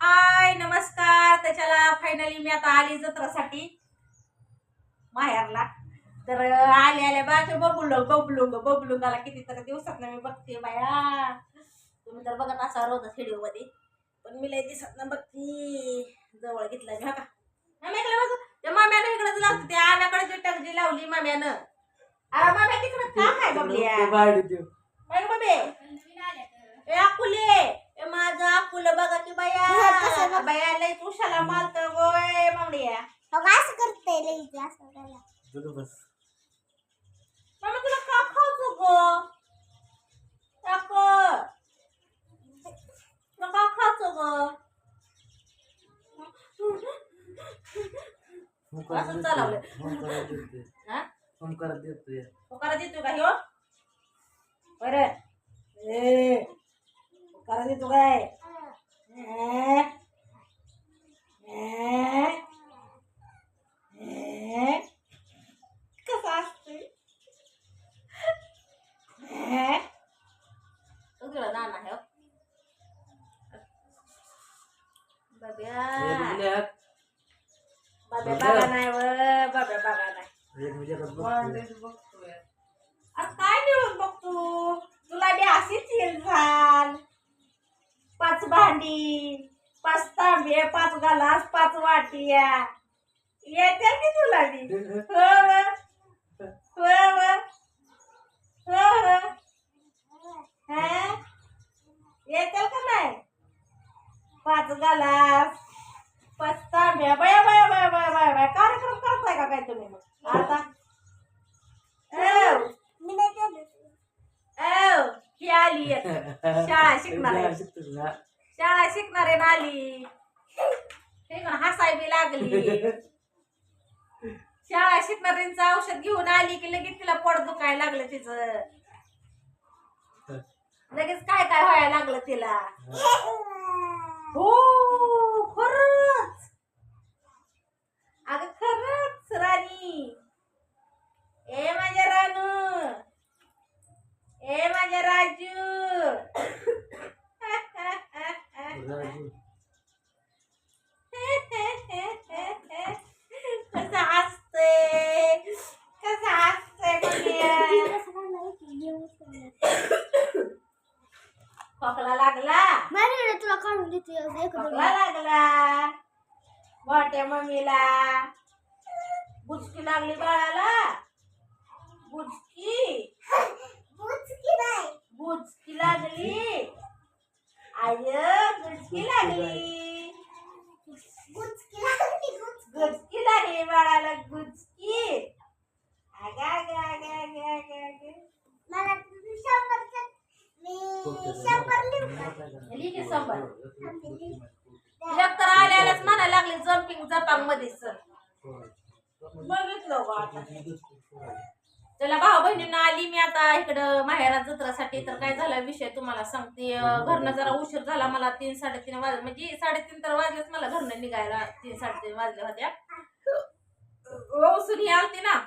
हाय नमस्कार. त्याच्याला फायनली मी आता आली जत्रासाठी. माहेरला. तर आले आले. बाकी बबुलंग बबलुंग बबलुंगाला कितीतरी दिवसात मी बघते बाया. तुम्ही तर बघत असा रोज व्हिडिओमध्ये. पण मी लय दिसत ना बघती. जवळ घेतला घ्या का माम्याकडे बघ. त्या माम्यानं इकडे लावते त्या आव्याकडे जी टगजी लावली माम्यानं. अरे माम्या तिकडे का काय बघल्या बाई बाबे ए अकुले ए अकुल बघा की बाया. बाया लय तुशाला मालत गोय मामडिया अगं असं करते लई असं करायला. मम्मी तुला का खायचं गो? टाक. तुला का खायचं ग? असं चालवलं. हा? ओंकार देतोय होकारा देतो का ह्यो बरं. ए होकारा देतो काय. कसं असते तुझं नाना आहे हो. बाब्या बाब्या बघा नाही व बाब्या बघा नाही एक म्हणजे अरे काय मिळून बघतो तुला बी अशीच येईल झाल पाच भांडी पाच तांबे पाच गालास पाच वाटिया येते की तुला बी हो. हो. हो व. हा? येतील का नाही पाच गालास पाच तांब्या बया बया बया बया बया बया कार्यक्रम करताय का काय तुम्ही मग आता एव, मी नाही केलं. एव, ही आली एक. शाळा शिकणार आहे. शाळा शिकणार आहे ना आली हे पण हसाय बी लागली. शाळा शिकणाऱ्यांचं औषध घेऊन आली की लगेच तिला पोट दुखायला लागलं तिचं. लगेच काय काय व्हायला लागलं तिला. हो खरंच. अगं खरंच राणी. ए माझ्या रानू. ए माझ्या राजू कसं हसते कसं हसते बघूया. कसं करणार की घेऊन चाललं. खोकला लागला माझ्याकडे तुला काढून देते एक खोकला दोन. लागला मोठ्या मम्मीला बुचकी लागली बाळाला बुचकी बुचकी नाही. बुचकी लागली आय बुचकी लागली बुचकी लागली, बुचकी. गुचकी लागली बाळाला गुचकी अगं अगं अगं अगं अगं अगं मला तुझी शंभरचं- मी शंभर लिहून काढ. लिही की शंभर. एक तर आल्यालाच म्हणायला लागली सर. बघितलं बा आता. त्याला भाऊ बहिणींना आली मी आता इकडं माहेरात जत्रासाठी. तर काय झाला विषय तुम्हाला सांगते. घरनं जरा उशीर झाला मला तीन साडेतीन वाज म्हणजे साडेतीन तर वाजलेच मला घरनं निघायला तीन साडेतीन वाजल्या होत्या. वसुली आलती ना.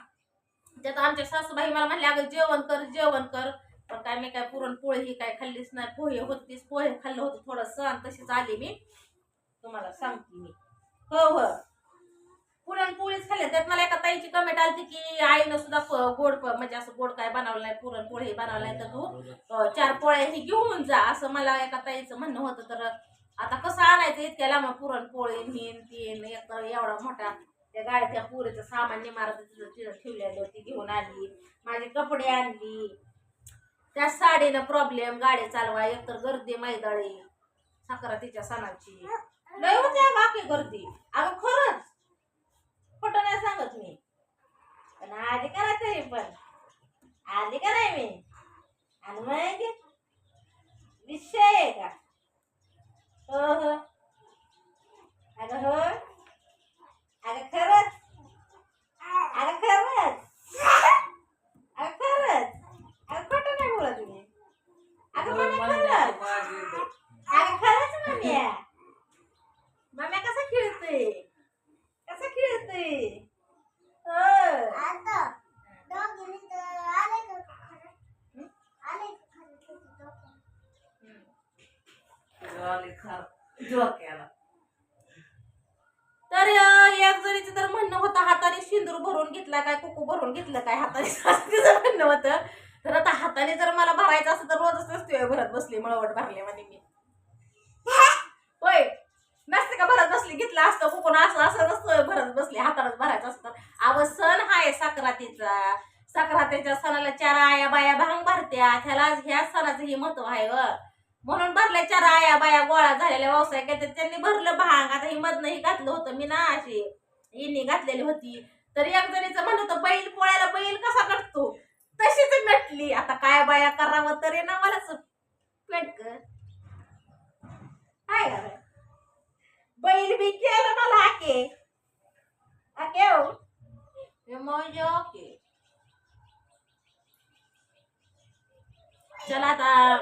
त्यात आमच्या सासूबाई मला म्हणले अगं जेवण कर जेवण कर. पण काय मी काय पुरणपोळी ही काय खाल्लीच नाही. पोहे होतीच पोहे खाल्लं होतं थोडंसं आणि तशीच आली मी. तुम्हाला सांगते मी. हो हो. पुरणपोळीच खाल्ल्या त्यात मला एका ताईची कमेंट आलती की आईनं सुद्धा गोड म्हणजे असं गोड काय बनवलं नाही पुरणपोळी बनवलं नाही तर तू चार पोळ्या ही घेऊन जा असं मला एका ताईचं म्हणणं होतं. तर आता कसं आणायचं इतक्या लांब पुरणपोळी हिन तीन एक एवढा मोठा त्या गाड्या त्या पुरीचं सामान इमारत तिथं ठेवलेली होती घेऊन आली. माझे कपडे आणली. त्या साडीनं प्रॉब्लेम गाडी चालवा एकतर गर्दी मैदाळी साखरातीच्या सणाची. लय होत्या बाकी गर्दी अगं खरंच. खोट नाही सांगत मी. पण आधी करायचं आहे पण. आधी कराय मी. आणि मग विषय आहे का? हो हो अगं हो अगं खरंच अगं खरंच अगं खरंच अगं खोटं नाही बोला तुम्ही अगं मम्मी खरंच अगं खरंच मम्मी मम्मी कसा खेळतोय कसा खेळतोय हो आता दोघींनी तर आले का खरं? आले का खरं तुझी दोघं? डोक्याला तर एक जणीचं तर म्हणणं होतं हाताने सिंदूर भरून घेतला काय कुकू भरून घेतलं काय हाताने. असं तिचं म्हणणं होतं. तर आता हाताने जर मला भरायचं असं तर रोजच नसते भरत बसली मळवट भरल्यामध्ये मी. होय नसते का भरत बसली घेतलं असतं कुकून असं असं नसतं भरत बसली हातानच भरायचं असतं. अव सण हाय सक्रातीचा. सक्रातीच्या सणाला चार आया बाया भांग भरत्या ह्याला ह्या सणाचं हे महत्त्व आहे व म्हणून भरल्या चार आया बाया गोळा झालेल्या व्यवसाय काय त्यांनी भरलं भांग. आता ही मधनं ही घातलं होतं मी ना अशी. हिने घातलेली होती. तर एक जणीचं म्हणत होतं बैल पोळ्याला बैल कसा कटतो? तशीच नटली आता काय बाया करावं तरी ना मलाच पेटक काय बैल बी केलं मला आके. आके हो. हे ओके चला आता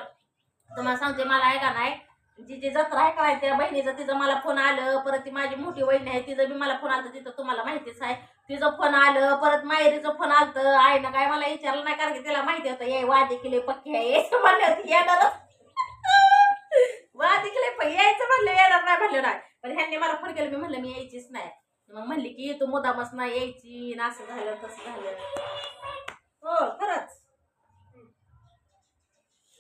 तुम्हाला सांगते मला आहे का नाही जी जी जत्रा आहे करायची त्या बहिणीचं तिचं मला फोन आलं परत ती माझी मोठी बहीण आहे तिचं बी मला फोन आलं तिथं तुम्हाला माहितीच आहे. तिचं फोन आलं परत मायरीचं फोन आलं आईनं काय मला विचारलं नाही कारण की तिला माहिती होतं ये वादे केले पक्के आहे म्हणले होते येणारच. वादे केले पण यायचं म्हणलं येणार नाही म्हणलं नाही. पण ह्यांनी मला फोन केला मी म्हणलं मी यायचीच नाही. मग म्हणली की तू मुदामच नाही यायची ना असं झालं तसं झालं. हो खरंच.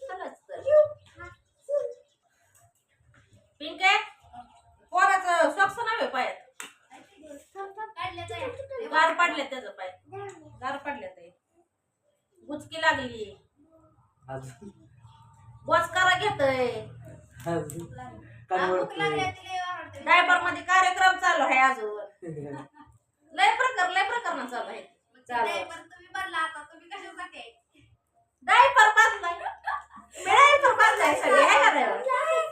खरंच तर. पिंक आहे कोणाचं सॉक्स नव्हे पायात. गार पडले त्याचं पाय गार पडले ते. गुचकी लागली. अजून? बस करा घेतय. अजून? डायपरमध्ये कार्यक्रम चालू आहे अजून. लय प्रकार लय प्रकरण चालू आहे? चालू डायपर बांधलाय डायपर बांधलाय सगळे आहे का नाही?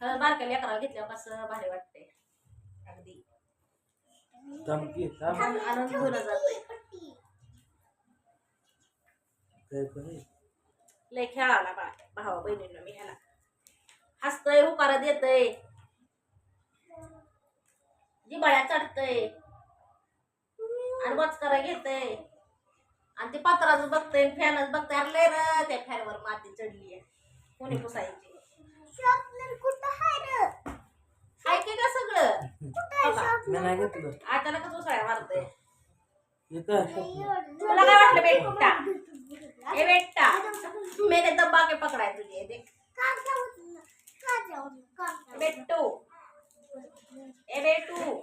बारक्या लेकराला घेतल्यावर कसं भारी वाटतंय. अगदी. धमकी थांब. आनंद होऊन जातोय. काय करे? लय खेळाला बा भावा बहिणींना मी ह्याला. हसतय हुकारा देतय जिबाळ्या चढतय. आणि बचकारा घेतय. आणि ते पत्राच बघतय फॅनच बघतय. अरे लय र त्या फॅनवर माती चढली आहे कोणी पुसायची? हाय की का सगळं? मी नाही घेतलं. अचानकच उसळ्या मारतय. येतं तुला काय वाटलं बेटा ए बेटा मेरे दब्बा के पकडाय तुझे देख. बेटू ए बेटू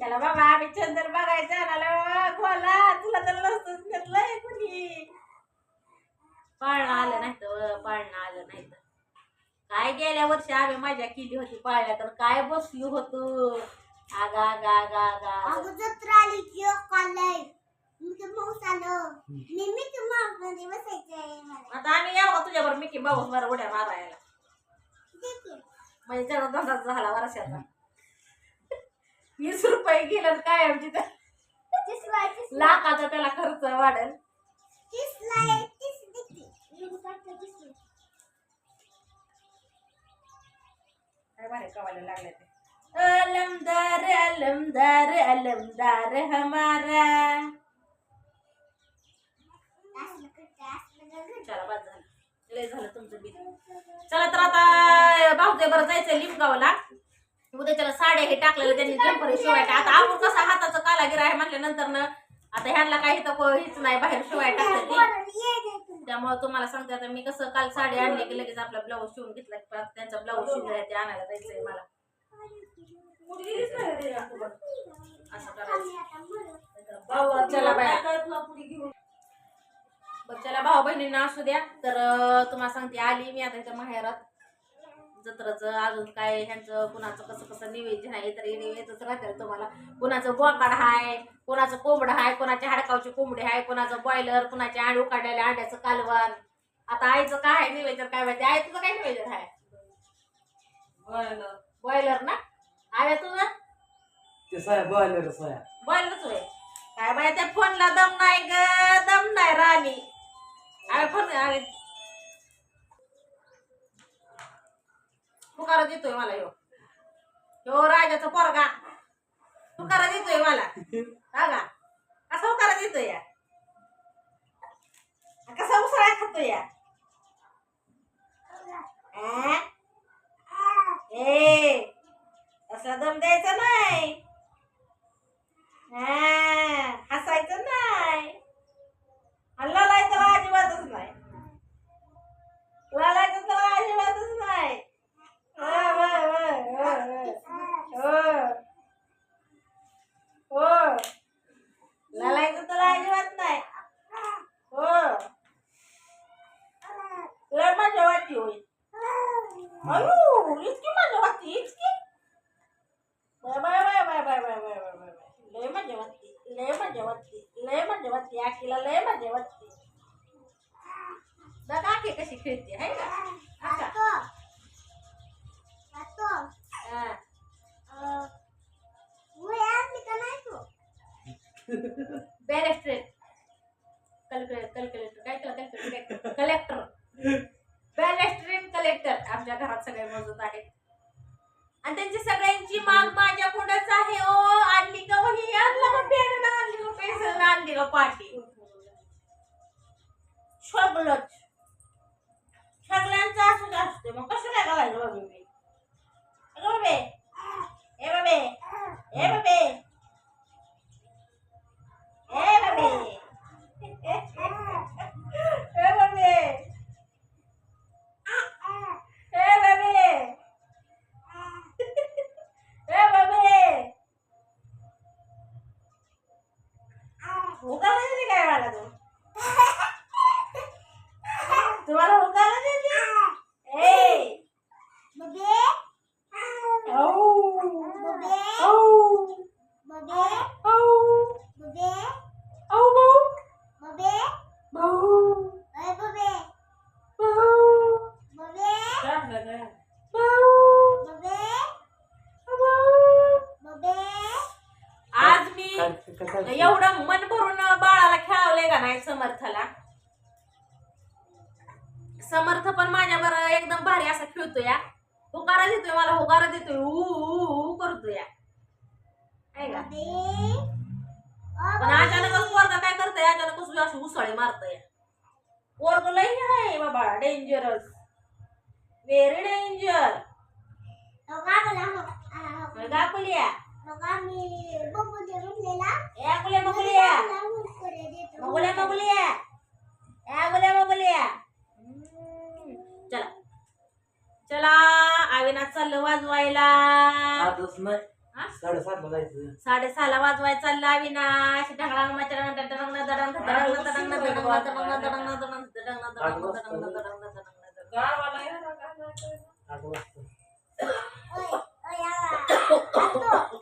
चला बाबा आम्ही चंदर बघायचं आणायला. खोला तुला तर नसतंच घेतलंय कुणी. पाळणं आलं नाही तर पाळणं आलं नाही तर. काय गेल्या वर्षी आम्ही मजा केली होती पाळल्या तर काय बसलो होतो. आगा आगा आगा आगा. आता आम्ही यावं का तुझ्यावर मिकी माऊस बरं उड्या मारायला. म्हणजे झाला वर्षाचा. वीस रुपये गेलं काय आमची तर? लाखाचा त्याला खर्च वाढेल. काय भारी कवायला लागले ते. अलमदार अलमदार अलमदार हमारा. चला बस झालं. लय झालं तुमचं चला तर आता भाऊजे बरं जायचं लिमगावला. उद्या त्याला साड्या हे टाकलेलं त्यांनी जम्पर शिवायला. आता आपण कसा हाताचा कालागिर आहे म्हटल्यानंतर ना आता ह्यांना काही तर को- हेच नाही बाहेर शिवाय टाकतात त्यामुळे तुम्हाला सांगते आता मी कसं काल साडी आणली की लगेच आपला ब्लाऊज शिवून घेतला की त्यांचा ब्लाऊज शिवला ते आणायला जायचंय मला. असं करायचं चला बाया. बरं चला भाऊ बहिणींना असू द्या. तर तुम्हाला सांगते आली मी आता इथं माहेरात. जत्राचं अजून काय ह्यांचं कुणाचं कसं कसं निवेदन आहे तर हे निवेदच राहतील तुम्हाला. कुणाचं बोकाड आहे कुणाचं कोंबड आहे कुणाच्या हाडकावची कोंबडी आहे कुणाचं बॉयलर कुणाच्या अंडू काढलेल्या अंड्याचं कालवण. आता आईचं काय आहे निवेदन काय माहिती? आई तुझं काय निवेदन आहे? बॉयलर ना? आव्या तुझं? ते साया बॉयलर साया. बॉयलरच होय. काय बाय त्या फोनला दम नाही ग दम नाही राणी. अरे फोन पुकारा देतोय मला ह्यो ह्यो राजाचा पोरगा. पुकारा देतोय मला. हा का? कसा उकारा देतोय या? कसा उसळा खातोय या? ए असा दम द्यायचा नाही. हसायचं नाही. हल्ला लायचं अजिबातच नाही. म्हणजे वतली लय म्हणजे वतली आखीला लय म्हणजे वतली कशी खेळते आहे का? बॅरेस्ट्रेट काय कलेक्टर कलेक्टर बॅरेस्ट्रेट कलेक्टर आमच्या घरात सगळे मोजत आहेत. आणि त्यांची सगळ्यांची माग माझ्या माझ्याकडंच आहे ओ. पेन्सिल आणली का पाटी सगळंच सगळ्यांचं असंच असते मग कसं काय करायचं बाबी मी अगं बाबे ए बाबे ए बाबे ए बाबे ए बाबे ए बाबे ए बाबे हुकाला देते काय मला तू तुम्हाला हुकाला देते ए बबे औ बबे औ बबे औ बबे औ भाऊ बबे भाऊ अय बबे भाऊ बबे भाऊ बबे भाऊ बबे आज मी काय काय- काय एवढं मन भरून बाळाला खेळवलंय का नाही समर्थला समर्थ पण माझ्या बरोबर एकदम भारी असा खेळतो या हुकारा देतोय मला हुकारा देतोय ऊ ऊ ऊ करतो या आहे का? बबे पण अचानकच पोरगा काय करतोय? अचानकच अशी उसळी मारतोय. पोरग लई आहे बाबा डेंजरस व्हेरी डेंजर गाकुलिया बघा मी बघू दे वाजवायला आजच नाही हा? चालला विनाश ढगडांग मचडांग डडडांग ना,